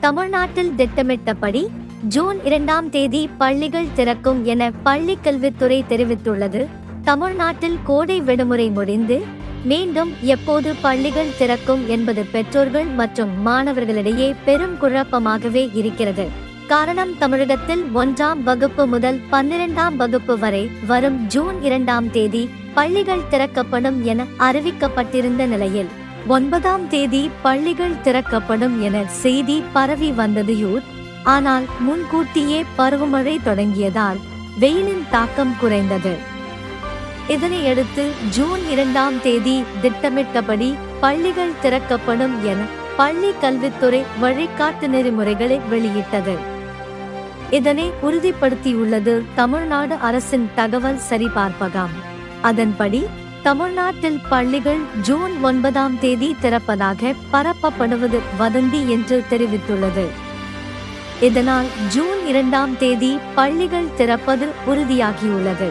தமிழ்நாட்டில் திட்டமிட்டபடி ஜூன் இரண்டாம் தேதி பள்ளிகள் திறக்கும் என பள்ளிக் கல்வித்துறை தெரிவித்துள்ளது. தமிழ்நாட்டில் கோடை விடுமுறை முடிந்து மீண்டும் எப்போது பள்ளிகள் திறக்கும் என்பது பெற்றோர்கள் மற்றும் மாணவர்களிடையே பெரும் குழப்பமாகவே இருக்கிறது. காரணம் தமிழகத்தில் ஒன்றாம் வகுப்பு முதல் பன்னிரெண்டாம் வகுப்பு வரை வரும் ஜூன் இரண்டாம் தேதி பள்ளிகள் திறக்கப்படும் என அறிவிக்கப்பட்டிருந்த நிலையில் ஒன்பதாம் தேதி பள்ளிகள் திறக்கப்படும் என செய்தி பரவி வந்ததையூர் ஆனால் முன்கூட்டியே பருவமழை தொடங்கியதால் வெயிலின் தாக்கம் குறைந்தது. இதனையடுத்து ஜூன் இரண்டாம் தேதி திட்டமிட்டபடி பள்ளிகள் திறக்கப்படும் என பள்ளி கல்வித்துறை வழிகாட்டு நெறிமுறைகளை வெளியிட்டது. இதனை உறுதிப்படுத்தியுள்ளது தமிழ்நாடு அரசின் தகவல் சரிபார்ப்பகம். அதன்படி தமிழ்நாட்டில் பள்ளிகள் ஜூன் ஒன்பதாம் தேதி திறப்பதாக பரப்பப்படுவது வதந்தி என்று தெரிவித்துள்ளது. இதனால் ஜூன் இரண்டாம் தேதி பள்ளிகள் திறப்பது உறுதியாகியுள்ளது.